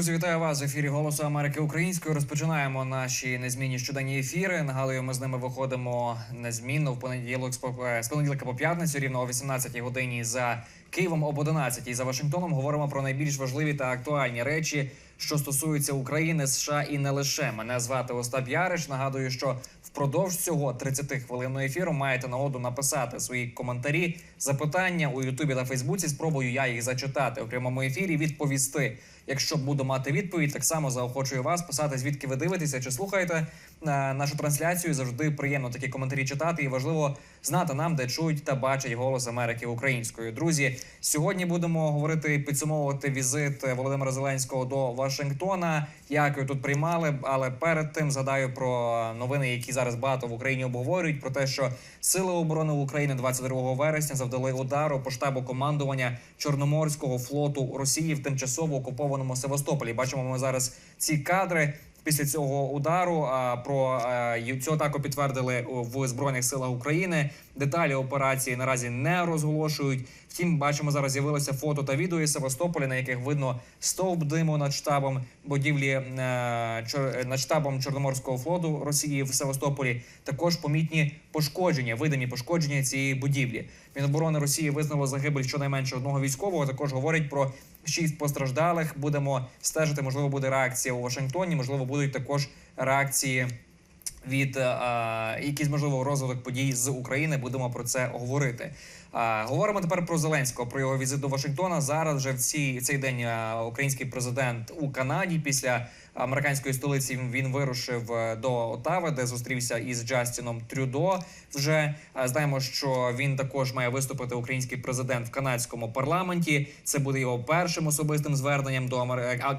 Друзі, вітаю вас в ефірі Голосу Америки Українською. Розпочинаємо наші незмінні щоденні ефіри. Нагадую, ми з ними виходимо незмінно в понеділок е, з понеділка по п'ятницю, рівно о 18 годині за Києвом об 11 за Вашингтоном. Говоримо про найбільш важливі та актуальні речі, що стосуються України, США і не лише. Мене звати Остап Яриш. Нагадую, що впродовж цього 30 хвилинного ефіру маєте нагоду написати свої коментарі, запитання у Ютубі та Фейсбуці. Спробую я їх зачитати у прямому ефірі. Відповісти. Якщо буду мати відповідь, так само заохочую вас писати, звідки ви дивитеся чи слухаєте е, нашу трансляцію. Завжди приємно такі коментарі читати, і важливо знати нам, де чують та бачать голос Америки українською. Друзі, сьогодні будемо говорити підсумовувати візит Володимира Зеленського до Вашингтона. Як його тут приймали, але перед тим згадаю про новини, які зараз багато в Україні обговорюють. Про те, що сили оборони України 22 вересня завдали удару по штабу командування Чорноморського флоту Росії в тимчасово окупованому Севастополі. Бачимо ми зараз ці кадри. Після цього удару а, про а, й- цю атаку підтвердили в збройних силах України. Деталі операції наразі не розголошують. Втім, бачимо зараз з'явилося фото та відео із Севастополя, на яких видно стовп диму над штабом будівлі е, над штабом Чорноморського флоту Росії в Севастополі. Також помітні пошкодження, видимі пошкодження цієї будівлі. Міноборони Росії визнало загибель щонайменше одного військового. Також говорить про шість постраждалих. Будемо стежити. Можливо, буде реакція у Вашингтоні. Можливо, будуть також реакції від е, е, якийсь можливо розвиток подій з України. Будемо про це говорити. Е, говоримо тепер про Зеленського, про його візит до Вашингтона. Зараз вже в ці цей день е, український президент у Канаді після американської столиці він- вирушив е, до Отави, де зустрівся із Джастіном Трюдо. Вже знаємо, що він також має виступити український президент в канадському парламенті. Це буде його першим особистим зверненням до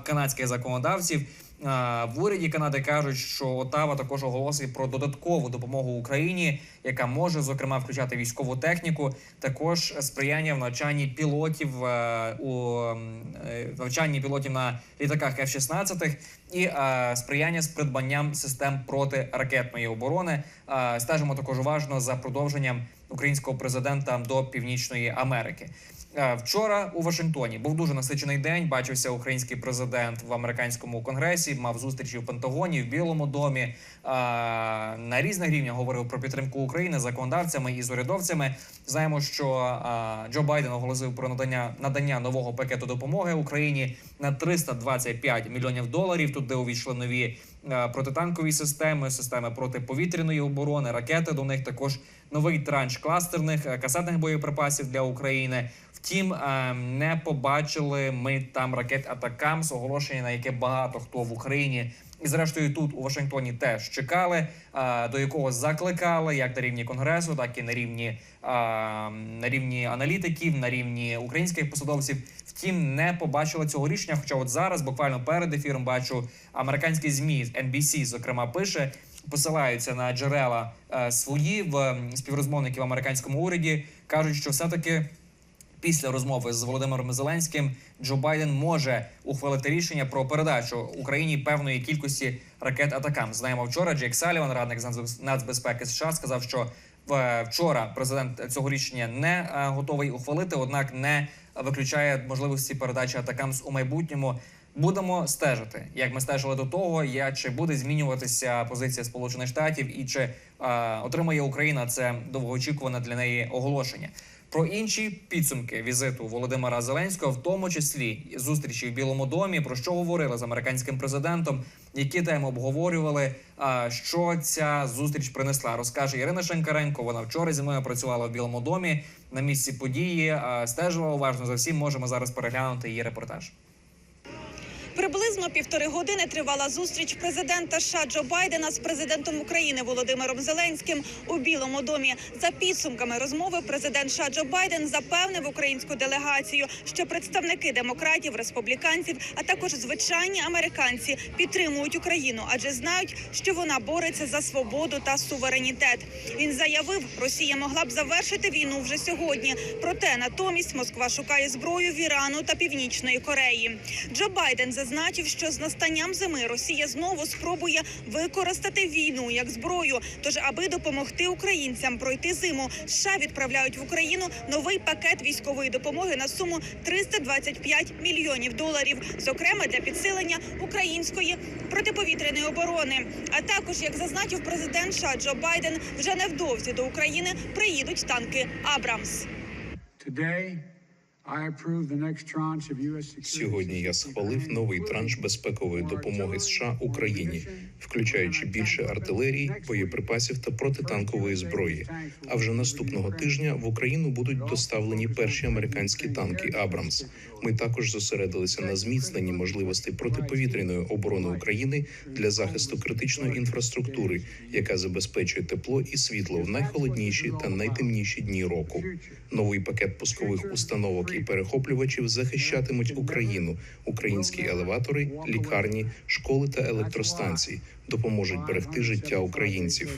канадських законодавців. А, В уряді Канади кажуть, що Отава також оголосить про додаткову допомогу Україні, яка може зокрема включати військову техніку, також сприяння в навчанні пілотів е, у е, навчанні пілотів на літаках F-16 і е, сприяння з придбанням систем протиракетної оборони. Е, Стежимо також уважно за продовженням українського президента до Північної Америки. Е, Вчора у Вашингтоні був дуже насичений день. Бачився український президент в американському конгресі, мав зустрічі в Пентагоні, в Білому домі. Е, На різних рівнях говорив про підтримку України з законодавцями і з урядовцями. Знаємо, що е, Джо Байден оголосив про надання надання нового пакету допомоги Україні на 325 мільйонів доларів. Туди увійшли нові протитанкові системи, системи протиповітряної оборони, ракети. До них також новий транш кластерних е, касетних боєприпасів для України. Втім, е, не побачили ми там ракет Атакамс, оголошення на яке багато хто в Україні. І зрештою тут у Вашингтоні теж чекали, е, до якого закликали як на рівні конгресу, так і на рівні е, на рівні аналітиків, на рівні українських посадовців. Втім, не побачили цього рішення. Хоча, от зараз, буквально перед ефіром, бачу американські змі NBC, зокрема, пише. Посилаються на джерела е, свої в співрозмовників в американському уряді. кажуть, що все таки після розмови з Володимиром Зеленським Джо Байден може ухвалити рішення про передачу Україні певної кількості ракет Атакам. Знаємо вчора. Джейк Саліван, радник з нацбез- нацбезпеки США, сказав, що е, вчора президент цього рішення не е, готовий ухвалити однак не виключає можливості передачі Атакамс у майбутньому. Будемо стежити, як ми стежили до того, я чи буде змінюватися позиція Сполучених Штатів і чи е, отримає Україна це довгоочікуване для неї оголошення. Про інші підсумки візиту Володимира Зеленського, в тому числі зустрічі в Білому домі, про що говорили з американським президентом, які теми обговорювали. Що ця зустріч принесла, розкаже Ірина Шенкаренко. Вона вчора зі мною працювала в Білому домі на місці події. Стежила уважно за всім. Можемо зараз переглянути її репортаж. Приблизно півтори години тривала зустріч президента США Джо Байдена з президентом України Володимиром Зеленським у Білому домі. За підсумками розмови президент США Джо Байден запевнив українську делегацію, що представники демократів, республіканців, а також звичайні американці підтримують Україну, адже знають, що вона бореться за свободу та суверенітет. Він заявив, Росія могла б завершити війну вже сьогодні. Проте натомість Москва шукає зброю в Ірану та Північної Кореї. Джо Байден зазначив, зазначив, що з настанням зими Росія знову спробує використати війну як зброю. Тож, аби допомогти українцям пройти зиму, США відправляють в Україну новий пакет військової допомоги на суму 325 мільйонів доларів, зокрема для підсилення української протиповітряної оборони. А також, як зазначив президент США Джо Байден, вже невдовзі до України приїдуть танки Абрамс. Today, Сьогодні я схвалив новий транш безпекової допомоги США Україні, включаючи більше артилерії, боєприпасів та протитанкової зброї. А вже наступного тижня в Україну будуть доставлені перші американські танки Абрамс. Ми також зосередилися на зміцненні можливостей протиповітряної оборони України для захисту критичної інфраструктури, яка забезпечує тепло і світло в найхолодніші та найтемніші дні року. Новий пакет пускових установок і перехоплювачів захищатимуть Україну, українські елеватори, лікарні, школи та електростанції допоможуть берегти життя українців.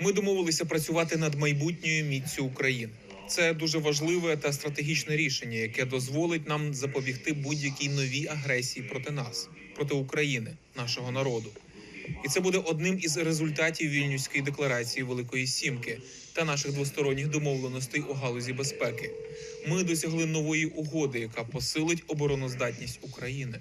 Ми домовилися працювати над майбутньою міцю України. Це дуже важливе та стратегічне рішення, яке дозволить нам запобігти будь-якій новій агресії проти нас, проти України, нашого народу. І це буде одним із результатів вільнюської декларації Великої Сімки та наших двосторонніх домовленостей у галузі безпеки. Ми досягли нової угоди, яка посилить обороноздатність України.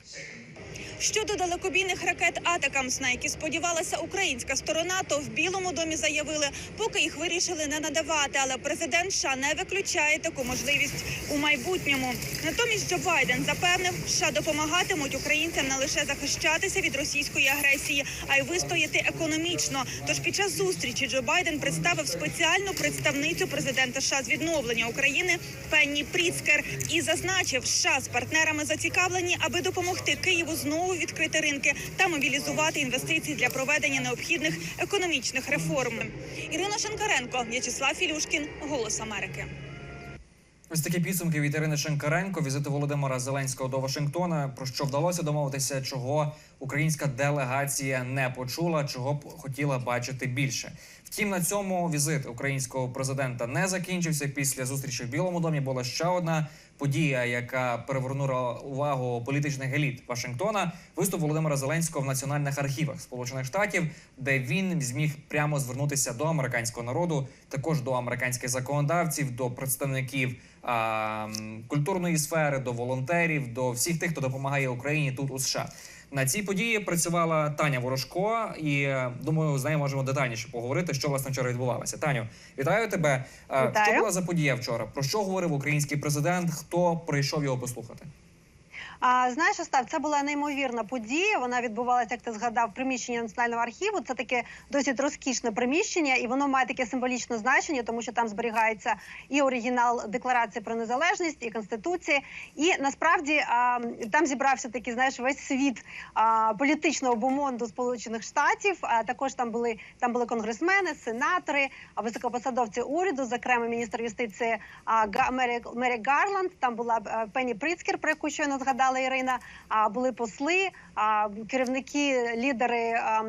Щодо далекобійних ракет Атакамс, на які сподівалася українська сторона, то в Білому домі заявили, поки їх вирішили не надавати. Але президент США не виключає таку можливість у майбутньому. Натомість Джо Байден запевнив, США допомагатимуть українцям не лише захищатися від російської агресії, а й вистояти економічно. Тож під час зустрічі Джо Байден представив спеціальну представницю президента США з відновлення України Пенні Пріцкер і зазначив, США з партнерами зацікавлені, аби допомогти Києву знову відкрити ринки та мобілізувати інвестиції для проведення необхідних економічних реформ. Ірина Шенкаренко, В'ячеслав Філюшкін, Голос Америки. Ось такі підсумки від Ірини Шенкаренко, візиту Володимира Зеленського до Вашингтона. Про що вдалося домовитися, чого українська делегація не почула, чого б хотіла бачити більше. Втім, на цьому візит українського президента не закінчився. Після зустрічі в Білому домі була ще одна подія, яка перевернула увагу політичних еліт Вашингтона. Виступ Володимира Зеленського в національних архівах Сполучених Штатів, де він зміг прямо звернутися до американського народу, також до американських законодавців, до представників а, культурної сфери, до волонтерів, до всіх тих, хто допомагає Україні тут у США. На цій події працювала Таня Ворожко, і е, думаю, з нею можемо детальніше поговорити, що власне вчора відбувалося. Таню, вітаю тебе. Е, Вітаю. Що була за подія вчора? Про що говорив український президент? Хто прийшов його послухати? А знаєш, Остап, це була неймовірна подія. Вона відбувалася, як ти згадав, в приміщенні національного архіву. Це таке досить розкішне приміщення, і воно має таке символічне значення, тому що там зберігається і оригінал декларації про незалежність, і конституції. І насправді а, там зібрався такий, знаєш, весь світ а, політичного бомонду Сполучених Штатів. А також там були там були конгресмени, сенатори, а, високопосадовці уряду, зокрема міністр юстиції а, Мері, Мері Гарланд. Там була а, Пенні Прицкер, про яку щойно згадала Ірина. А були посли, керівники, лідери е,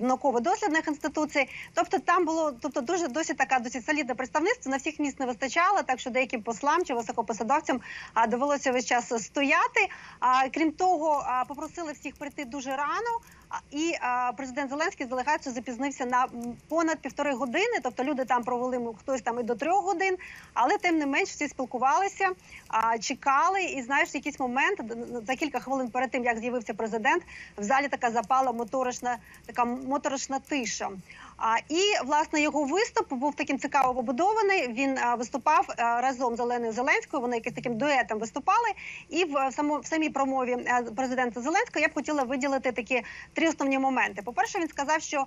науково-дослідних інституцій. Тобто там було тобто дуже досі така досить солідне представництво. На всіх місць не вистачало, так що деяким послам чи високопосадовцям довелося весь час стояти. Крім того, попросили всіх прийти дуже рано. І президент Зеленський з делегацією запізнився на понад півтори години. Тобто люди там провели хтось там і до трьох годин, але тим не менш всі спілкувалися, чекали. І знаєш, якийсь момент за кілька хвилин перед тим, як з'явився президент, в залі така запала моторошна, така моторошна тиша. І власне його виступ був таким цікаво побудований. Він виступав разом з Оленою Зеленською. Вони якимось таким дуетом виступали. І в, в самій промові е, президента Зеленського я б хотіла виділити такі три основні моменти. По перше, він сказав, що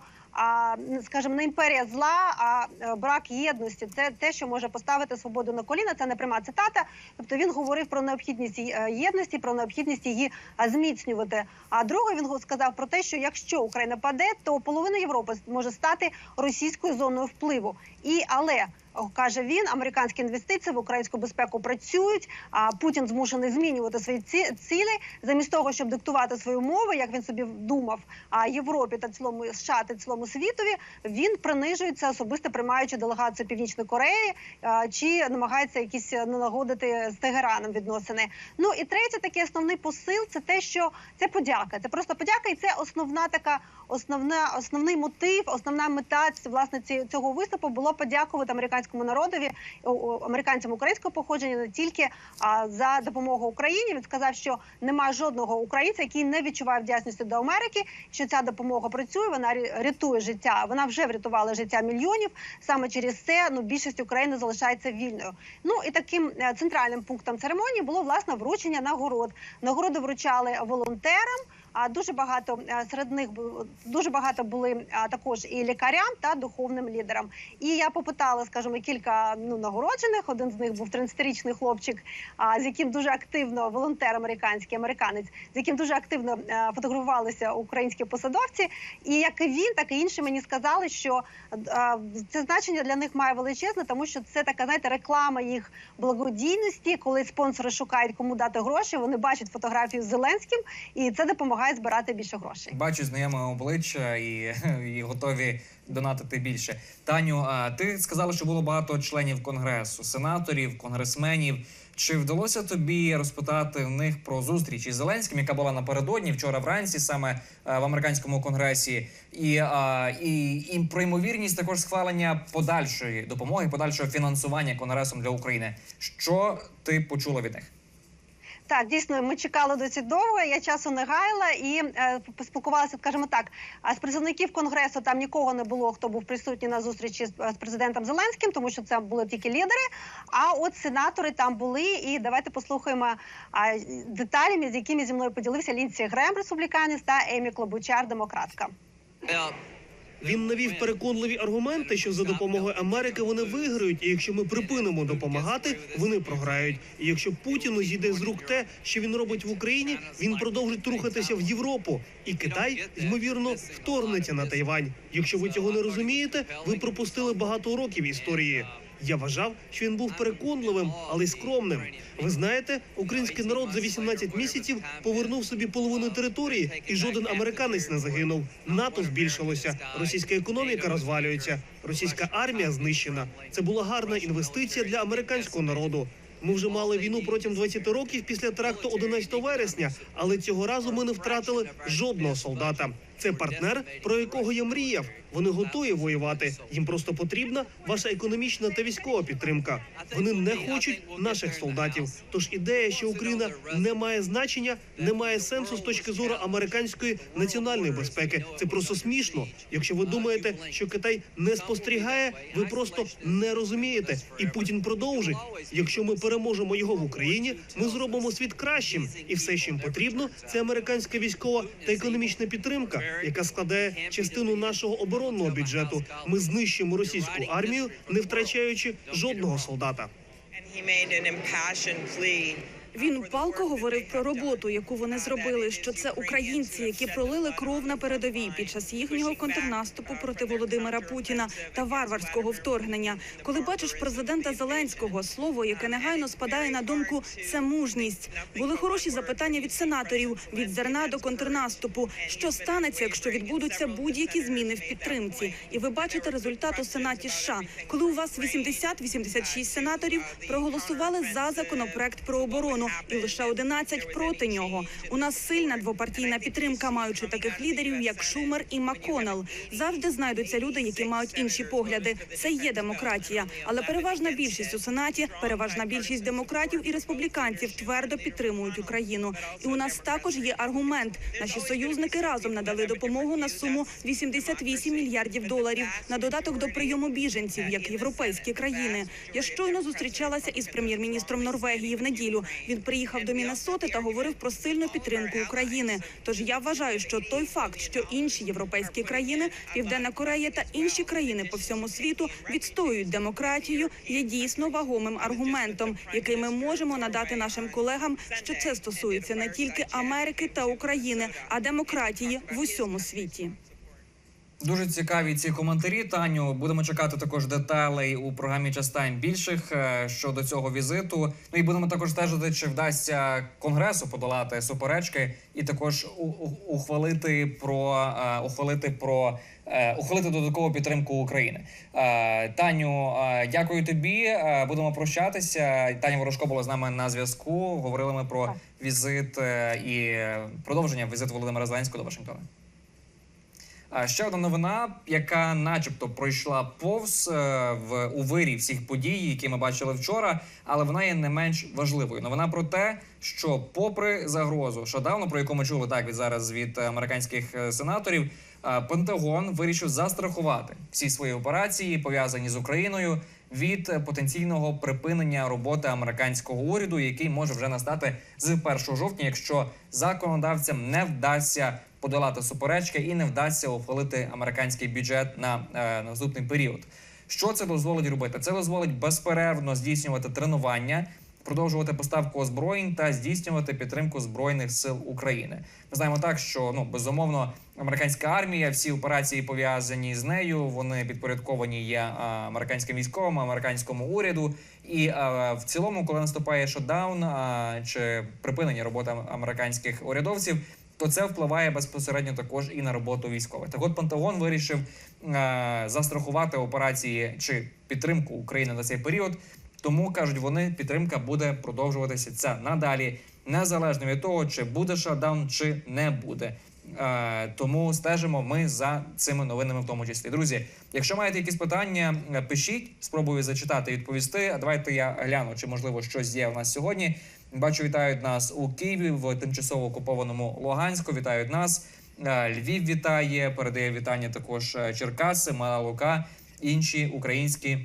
скажімо, не імперія зла, а е, брак єдності це те, що може поставити свободу на коліна. Це не пряма цитата. Тобто він говорив про необхідність е, єдності, про необхідність її зміцнювати. А друге, він сказав про те, що якщо Україна паде, то половина Європи може стати російською зоною впливу. І але каже він, американські інвестиції в українську безпеку працюють. А Путін змушений змінювати свої ці- цілі замість того, щоб диктувати свої умови, як він собі думав, а Європі та цілому США та цілому світові. Він принижується особисто приймаючи делегацію Північної Кореї чи намагається якісь е, налагодити з Тегераном відносини. Ну і третє, такий основний посил це те, що це подяка. Це просто подяка, і це основна така основна основний мотив, основна мета власне цього виступу було подякувати американському народові, о- о, американцям українського походження не тільки а, за допомогу Україні. Він сказав, що немає жодного українця, який не відчуває вдячності до Америки. Що ця допомога працює, вона ря- рятує життя. Вона вже врятувала життя мільйонів. Саме через це ну більшість України залишається вільною. Ну і таким е, центральним пунктом церемонії було власне вручення нагород. Нагороди вручали волонтерам. А дуже багато е, серед них дуже багато були також і лікарям та духовним лідерам. І я попитала, скажімо, кілька ну нагороджених. Один з них був 13-річний хлопчик, з яким дуже активно волонтер американський американець, з яким дуже активно е, фотографувалися українські посадовці. І як і він, так і інші мені сказали, що е, це значення для них має величезне, тому що це така знаєте реклама їх благодійності, коли спонсори шукають кому дати гроші. Вони бачать фотографію з Зеленським, і це допомагає збирати більше грошей. Бачу знайоме обличчя і, і готові донатити більше. Таню, а ти сказала, що було багато членів конгресу, сенаторів, конгресменів. Чи вдалося тобі розпитати в них про зустріч із Зеленським, яка була напередодні вчора вранці, саме е, в американському конгресі, і, і, і про ймовірність також схвалення подальшої допомоги, подальшого фінансування конгресом для України? Що ти почула від них? Так, дійсно, ми чекали досить довго. Я часу не гаяла і е, поспілкувалася, скажімо так. А з представників конгресу там нікого не було, хто був присутній на зустрічі з, з президентом Зеленським, тому що це були тільки лідери. А от сенатори там були. І давайте послухаємо а, деталями, з якими зі мною поділився Лінсі Грем, республіканець, та Емі Клобучар, демократка. Він навів переконливі аргументи, що за допомогою Америки вони виграють, і якщо ми припинимо допомагати, вони програють. І якщо Путіну зійде з рук те, що він робить в Україні, він продовжить рухатися в Європу, і Китай ймовірно вторгнеться на Тайвань. Якщо ви цього не розумієте, ви пропустили багато уроків історії. Я вважав, що він був переконливим, але й скромним. Ви знаєте, український народ за 18 місяців повернув собі половину території, і жоден американець не загинув. НАТО збільшилося, російська економіка розвалюється, російська армія знищена. Це була гарна інвестиція для американського народу. Ми вже мали війну протягом 20 років після теракту 11 вересня, але цього разу ми не втратили жодного солдата. Це партнер, про якого я мріяв. Вони готові воювати. Їм просто потрібна ваша економічна та військова підтримка. Вони не хочуть наших солдатів. Тож ідея, що Україна не має значення, не має сенсу з точки зору американської національної безпеки. Це просто смішно. Якщо ви думаєте, що Китай не спостерігає, ви просто не розумієте. І Путін продовжить. Якщо ми переможемо його в Україні, ми зробимо світ кращим. І все, що їм потрібно, це американська військова та економічна підтримка, яка складає частину нашого оборонного бюджету. Ми знищимо російську армію, не втрачаючи жодного солдата. Він палко говорив про роботу, яку вони зробили. Що це українці, які пролили кров на передовій під час їхнього контрнаступу проти Володимира Путіна та варварського вторгнення. Коли бачиш президента Зеленського, слово, яке негайно спадає на думку, це мужність. Були хороші запитання від сенаторів від зерна до контрнаступу. Що станеться, якщо відбудуться будь-які зміни в підтримці? І ви бачите результат у сенаті США, коли у вас 80-86 сенаторів проголосували за законопроект про оборону, і лише 11 проти нього. У нас сильна двопартійна підтримка, маючи таких лідерів, як Шумер і Маконел. Завжди знайдуться люди, які мають інші погляди. Це є демократія, але переважна більшість у сенаті, переважна більшість демократів і республіканців твердо підтримують Україну. І у нас також є аргумент. Наші союзники разом надали допомогу на суму 88 мільярдів доларів на додаток до прийому біженців, як європейські країни. Я щойно зустрічалася із прем'єр-міністром Норвегії в неділю. Він приїхав до Міннесоти та говорив про сильну підтримку України. Тож я вважаю, що той факт, що інші європейські країни, Південна Корея та інші країни по всьому світу відстоюють демократію, є дійсно вагомим аргументом, який ми можемо надати нашим колегам, що це стосується не тільки Америки та України, а демократії в усьому світі. Дуже цікаві ці коментарі. Таню будемо чекати також деталей у програмі «Час Тайм» більших е, щодо цього візиту. Ну і будемо також стежити, чи вдасться конгресу подолати суперечки, і також ухвалити про е, ухвалити про е, ухвалити додаткову підтримку України. Таню, дякую тобі. Будемо прощатися. Таня Ворожко була з нами на зв'язку. Говорили ми про візит і продовження візиту Володимира Зеленського до Вашингтона. А ще одна новина, яка, начебто, пройшла повз е, в у вирі всіх подій, які ми бачили вчора, але вона є не менш важливою. Новина про те, що, попри загрозу шатдауну, про яку ми чули так від зараз від американських е, сенаторів, е, Пентагон вирішив застрахувати всі свої операції, пов'язані з Україною, від потенційного припинення роботи американського уряду, який може вже настати з 1 жовтня, якщо законодавцям не вдасться подолати суперечки і не вдасться ухвалити американський бюджет на е, наступний період. Що це дозволить робити? Це дозволить безперервно здійснювати тренування, продовжувати поставку озброєнь та здійснювати підтримку збройних сил України. Ми знаємо так, що ну безумовно американська армія, всі операції пов'язані з нею. Вони підпорядковані є американським військовим, американському уряду. І а, в цілому, коли наступає шатдаун а, чи припинення роботи американських урядовців, то це впливає безпосередньо також і на роботу військових. Так от Пентагон вирішив е, застрахувати операції чи підтримку України на цей період. Тому кажуть, вони підтримка буде продовжуватися ця надалі, незалежно від того, чи буде шатдаун, чи не буде. Е, тому стежимо ми за цими новинами, в тому числі. Друзі, якщо маєте якісь питання, е, пишіть, спробую зачитати, відповісти. А давайте я гляну, чи можливо щось є у нас сьогодні. Бачу, вітають нас у Києві в тимчасово окупованому Луганську. Вітають нас. Е, Львів вітає, передає вітання також е, Черкаси, Мала Лука, інші українські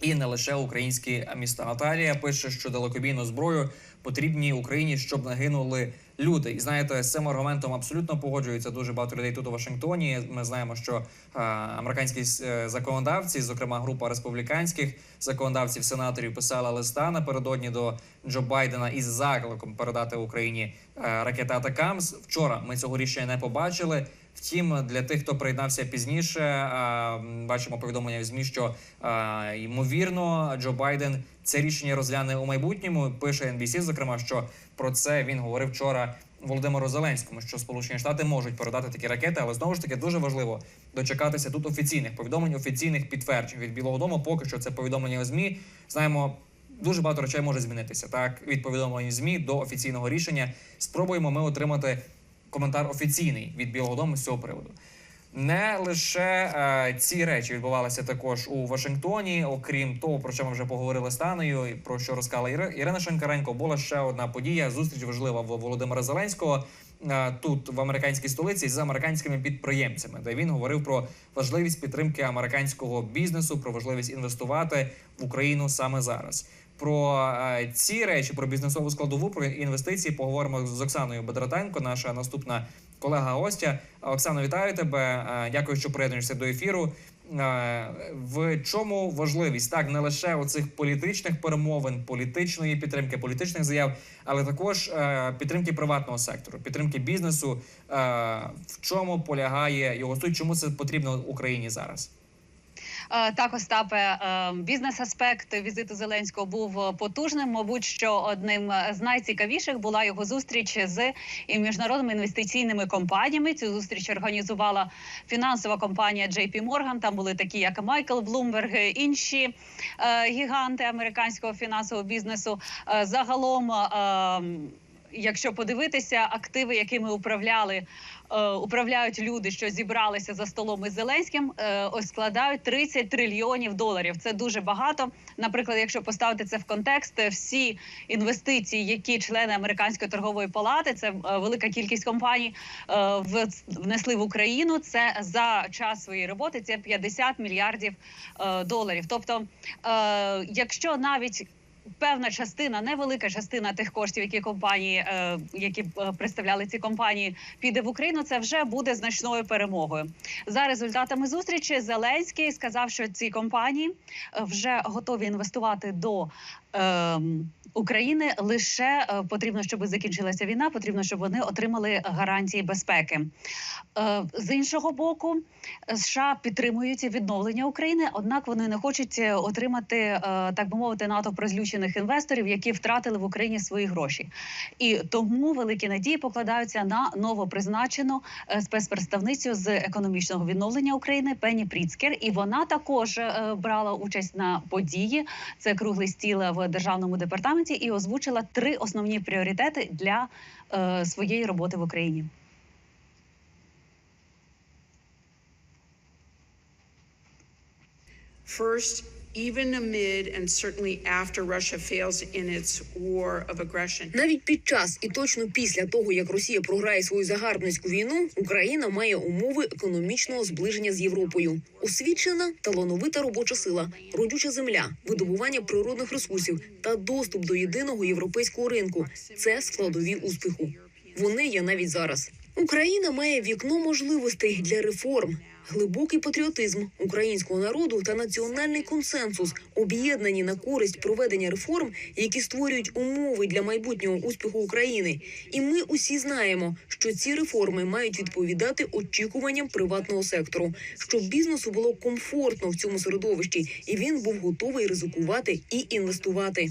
і не лише українські міста. Наталія пише, що далекобійну зброю потрібні Україні, щоб не гинули люди. І знаєте, з цим аргументом абсолютно погоджується дуже багато людей тут у Вашингтоні. Ми знаємо, що е, американські е, законодавці, зокрема група республіканських законодавців, сенаторів, писала листа напередодні до Джо Байдена із закликом передати Україні е, ракети Атакамс. Вчора ми цього рішення не побачили. Втім, для тих, хто приєднався пізніше, бачимо повідомлення в змі, що ймовірно Джо Байден це рішення розгляне у майбутньому. Пише NBC, зокрема, що про це він говорив вчора Володимиру Зеленському, що Сполучені Штати можуть передати такі ракети, але знову ж таки дуже важливо дочекатися тут офіційних повідомлень, офіційних підтверджень від Білого Дому. Поки що це повідомлення у змі. Знаємо. Дуже багато речей може змінитися так від повідомлень змі до офіційного рішення. Спробуємо ми отримати коментар офіційний від Білого Дому з цього приводу. Не лише е, ці речі відбувалися також у Вашингтоні, окрім того, про що ми вже поговорили з Танею, і про що розказала Ірина Шенкаренко. Була ще одна подія. Зустріч важлива в Володимира Зеленського е, тут в американській столиці з американськими підприємцями, де він говорив про важливість підтримки американського бізнесу, про важливість інвестувати в Україну саме зараз. Про е, ці речі, про бізнесову складову, про інвестиції поговоримо з Оксаною Бедратенко, наша наступна колега гостя. Оксано, вітаю тебе. Е, Дякую, що приєднуєшся до ефіру. Е, В чому важливість так не лише оцих політичних перемовин, політичної підтримки, політичних заяв, але також е, підтримки приватного сектору, підтримки бізнесу. В чому полягає його суть? Чому це потрібно Україні зараз? Е, Так, Остапе, е, бізнес-аспект візиту Зеленського був е, потужним. Мабуть, що одним з найцікавіших була його зустріч з міжнародними інвестиційними компаніями. Цю зустріч організувала фінансова компанія JP Morgan. Там були такі, як Майкл Блумберг, інші гіганти американського фінансового бізнесу. Загалом. Якщо подивитися активи, якими управляли управляють люди, що зібралися за столом із Зеленським, е, ось складають 30 трильйонів доларів. Це дуже багато. Наприклад, якщо поставити це в контекст, е, всі інвестиції, які члени американської торгової палати, це е, велика кількість компаній, е, внесли в Україну. Це за час своєї роботи це 50 мільярдів е, доларів. Тобто, е, якщо навіть Певна частина, невелика частина тих коштів, які компанії, е, які е, представляли ці компанії, піде в Україну. Це вже буде значною перемогою. За результатами зустрічі Зеленський сказав, що ці компанії е, вже готові інвестувати до України лише е, потрібно, щоб закінчилася війна, потрібно, щоб вони отримали гарантії безпеки. Е, з іншого боку, США підтримують відновлення України, однак вони не хочуть е, отримати, так би мовити, натовп розлючених інвесторів, які втратили в Україні свої гроші. І тому великі надії покладаються на новопризначену спецпредставницю з економічного відновлення України Пені Пріцкер. І вона також брала участь на події. Це круглий стіл в державному департаменті і озвучила три основні пріоритети для е, своєї роботи в Україні. First, even amid and certainly after Russia fails in its war of aggression, Навіть під час і точно після того, як Росія програє свою загарбницьку війну, Україна має умови економічного зближення з Європою. Освічена, талановита робоча сила, родюча земля, видобування природних ресурсів та доступ до єдиного європейського ринку це складові успіху. Вони є навіть зараз. Україна має вікно можливостей для реформ. Глибокий патріотизм українського народу та національний консенсус об'єднані на користь проведення реформ, які створюють умови для майбутнього успіху України. І ми усі знаємо, що ці реформи мають відповідати очікуванням приватного сектору, щоб бізнесу було комфортно в цьому середовищі, і він був готовий ризикувати і інвестувати.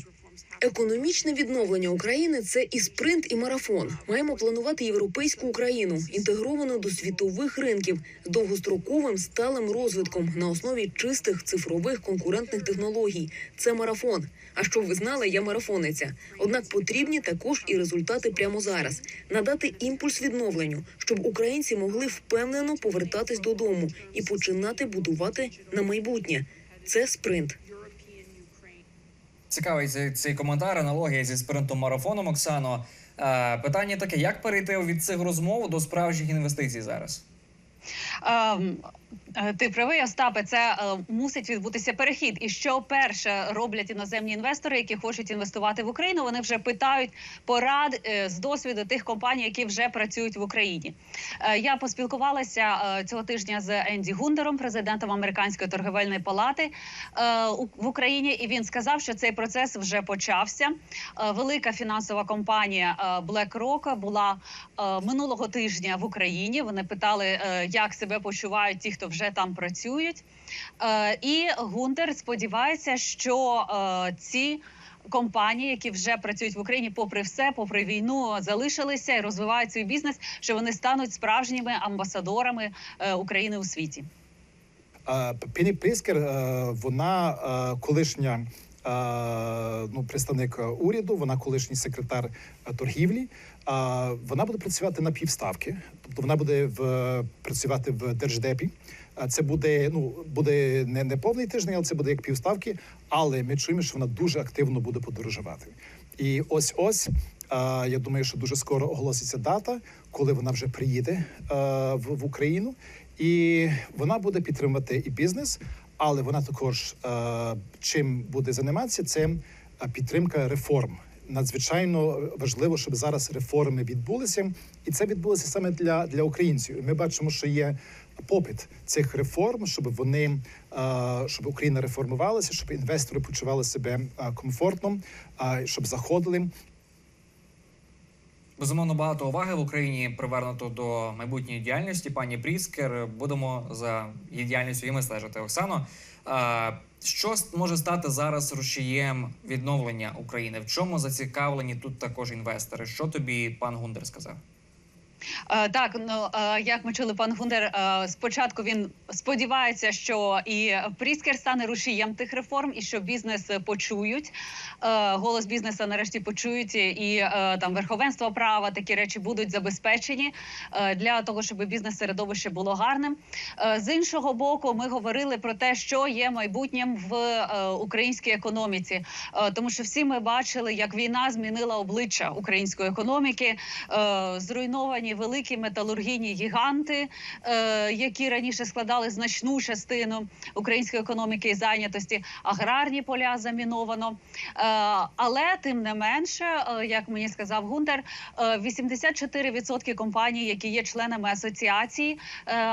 Економічне відновлення України це і спринт, і марафон. Маємо планувати європейську Україну, інтегровану до світових ринків з довгостроковим сталим розвитком на основі чистих цифрових конкурентних технологій. Це марафон. А щоб ви знали, я марафониця. Однак потрібні також і результати прямо зараз надати імпульс відновленню, щоб українці могли впевнено повертатись додому і починати будувати на майбутнє. Це спринт. Цікавий цей, цей коментар, аналогія зі спринтом марафоном. Оксано. Е, питання таке: як перейти від цих розмов до справжніх інвестицій зараз? Е, Ти правий, Остапе, це е, мусить відбутися перехід. І що перше роблять іноземні інвестори, які хочуть інвестувати в Україну? Вони вже питають порад е, з досвіду тих компаній, які вже працюють в Україні. Е, Я поспілкувалася е, цього тижня з Енді Гундером, президентом американської торговельної палати е, в Україні, і він сказав, що цей процес вже почався. Е, Велика фінансова компанія е, BlackRock була е, минулого тижня в Україні. Вони питали, е, як себе почувають ті, хто вже там працюють. Е, І Гунтер сподівається, що е, ці. Компанії, які вже працюють в Україні, попри все, попри війну, залишилися і розвивають свій бізнес, що вони стануть справжніми амбасадорами е, України у світі. Пені Пріскер, вона колишня ну, представник уряду, вона колишній секретар торгівлі. Е, Вона буде працювати на півставки, тобто вона буде в працювати в держдепі. Це буде ну буде не, не повний тиждень, але це буде як півставки. Але ми чуємо, що вона дуже активно буде подорожувати. І ось ось. Я думаю, що дуже скоро оголоситься дата, коли вона вже приїде в, Україну, і вона буде підтримувати і бізнес, але вона також чим буде займатися, це підтримка реформ. Надзвичайно важливо, щоб зараз реформи відбулися, і це відбулося саме для, для українців. Ми бачимо, що є попит цих реформ, щоб вони е, щоб Україна реформувалася, щоб інвестори почували себе е, комфортно, е, щоб заходили. Безумовно, багато уваги в Україні привернуто до майбутньої діяльності. Пані Пріскер, будемо за її діяльністю і ми стежити. Оксано, що може стати зараз рушієм відновлення України? В чому зацікавлені тут також інвестори? Що тобі пан Гундер сказав? Е, Так, ну е, як ми чули, пан Гундер е, спочатку він сподівається, що і Пріскер стане рушієм тих реформ, і що бізнес почують. Голос бізнесу нарешті почують, і там верховенство права такі речі будуть забезпечені для того, щоб бізнес середовище було гарним. З іншого боку, ми говорили про те, що є майбутнім в українській економіці, тому що всі ми бачили, як війна змінила обличчя української економіки, зруйновані великі металургійні гіганти, е, які раніше складали значну частину української економіки і зайнятості. Аграрні поля заміновано. Е, але тим не менше, е, як мені сказав Гунтер, е, 84% компаній, які є членами асоціації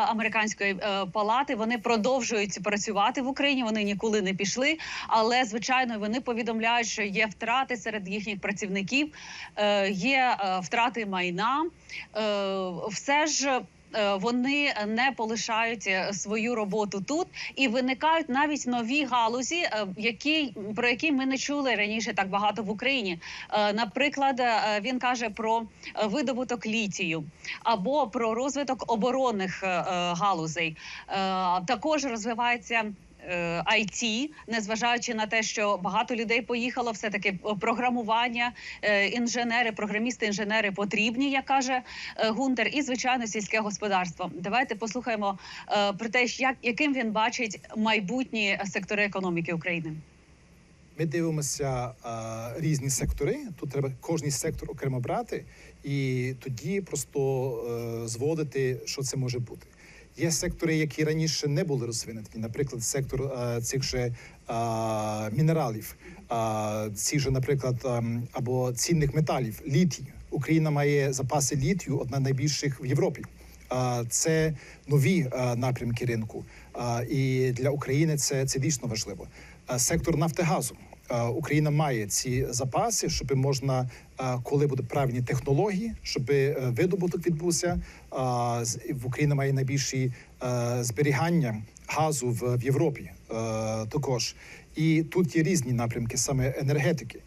американської палати, вони продовжують працювати в Україні. Вони ніколи не пішли. Але звичайно, вони повідомляють, що є втрати серед їхніх працівників, є втрати майна. Все ж. е, Вони не полишають е, свою роботу тут і виникають навіть нові галузі, е, які про які ми не чули раніше так багато в Україні. Наприклад, він каже про видобуток літію або про розвиток оборонних галузей. Також розвивається. Е, IT, незважаючи на те, що багато людей поїхало, все таки програмування, е, інженери, програмісти, інженери потрібні, як каже е, Гунтер, і звичайно сільське господарство. Давайте послухаємо е, про те, як яким він бачить майбутні сектори економіки України. Ми дивимося а, різні сектори. Тут треба кожний сектор окремо брати і тоді просто е, зводити, що це може бути. Є сектори, які раніше не були розвинуті. Наприклад, сектор е, цих же а, мінералів, а, ці ж, наприклад, ем, або цінних металів, літій. Україна має запаси літію, одна з найбільших в Європі. А, Це нові а, напрямки ринку. А, І для України це, це дійсно важливо. А, Сектор Нафтогазу. А, Україна має ці запаси, щоб можна, коли будуть правильні технології, щоб е, видобуток відбувся. Україна має найбільші е, зберігання газу в, Європі е, також. І тут є різні напрямки, саме енергетики.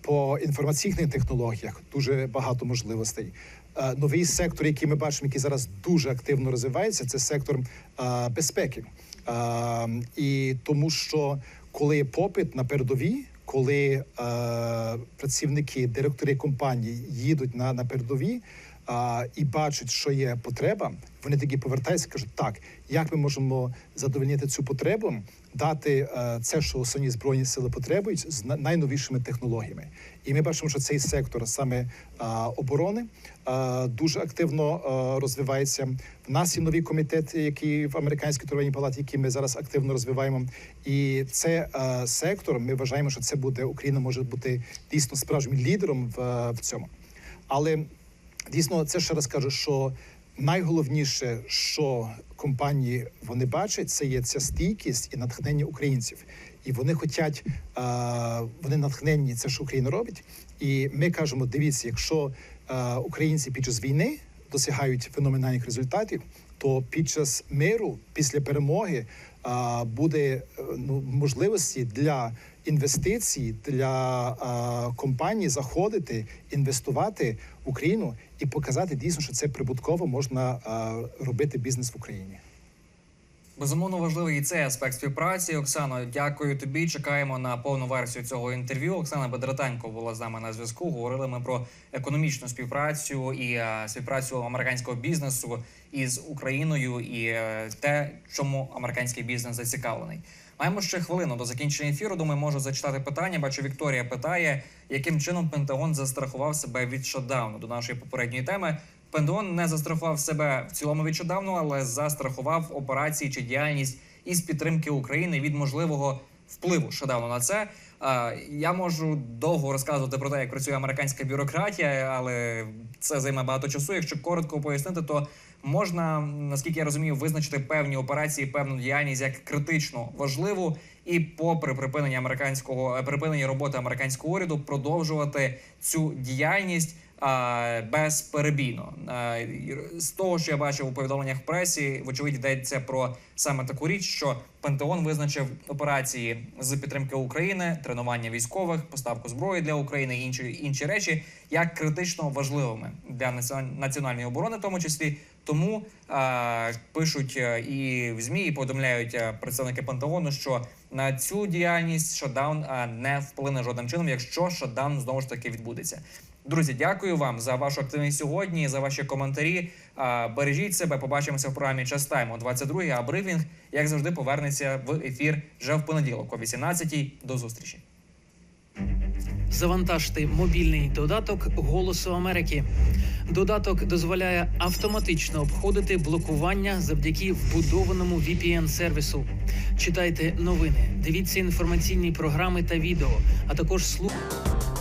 По інформаційних технологіях дуже багато можливостей. Е, Новий сектор, який ми бачимо, який зараз дуже активно розвивається, це сектор е, безпеки. Е, І тому, що коли є попит на передові, коли е, працівники, директори компаній їдуть на, на передові е, і бачать, що є потреба, вони такі повертаються і кажуть, так, як ми можемо задовольнити цю потребу, дати е, це, що основні збройні сили потребують, з найновішими технологіями. І ми бачимо, що цей сектор саме оборони дуже активно розвивається. В нас є нові комітети, які в американській торговельній палаті, які ми зараз активно розвиваємо. І це сектор. Ми вважаємо, що це буде Україна може бути дійсно справжнім лідером в, в цьому. Але дійсно це ще раз кажу, що найголовніше, що компанії вони бачать, це є ця стійкість і натхнення українців. І вони хочуть, вони натхненні це, що Україна робить. І ми кажемо: дивіться, якщо українці під час війни досягають феноменальних результатів, то під час миру, після перемоги, буде е, ну, можливості для інвестицій для компаній заходити, інвестувати в Україну і показати дійсно, що це прибутково можна робити бізнес в Україні. Безумовно важливий і цей аспект співпраці. Оксано, дякую тобі. Чекаємо на повну версію цього інтерв'ю. Оксана Бедратенко була з нами на зв'язку. Говорили ми про економічну співпрацю і співпрацю американського бізнесу із Україною, і е, те, чому американський бізнес зацікавлений. Маємо ще хвилину до закінчення ефіру. Думаю, можу зачитати питання. Бачу, Вікторія питає, яким чином Пентагон застрахував себе від шотдауну до нашої попередньої теми. Пентагон не застрахував себе в цілому від шотдауну, але застрахував операції чи діяльність із підтримки України від можливого впливу шотдауну на це. Я можу довго розказувати про те, як працює американська бюрократія, але це займе багато часу. Якщо коротко пояснити, то можна, наскільки я розумію, визначити певні операції, певну діяльність як критично важливу, і, попри припинення американського е, припинення роботи американського уряду, продовжувати цю діяльність. Безперебійно з того, що я бачив у повідомленнях в пресі, вочевидь йдеться про саме таку річ, що Пентагон визначив операції з підтримки України, тренування військових, поставку зброї для України і інші інші речі як критично важливими для націон- національної оборони, в тому числі. Тому а, пишуть е, і в змі і повідомляють е, представники Пентагону, що на цю діяльність шатдаун а, не вплине жодним чином, якщо шатдаун знову ж таки відбудеться. Друзі, дякую вам за вашу активність сьогодні, за ваші коментарі. Бережіть себе, побачимося в програмі «Час тайм» о 22-й, а брифінг, як завжди, повернеться в ефір вже в понеділок, о 18-й. До зустрічі. Завантажте мобільний додаток Голосу Америки. Додаток дозволяє автоматично обходити блокування завдяки вбудованому vpn сервісу Читайте новини, дивіться інформаційні програми та відео, а також слухайте.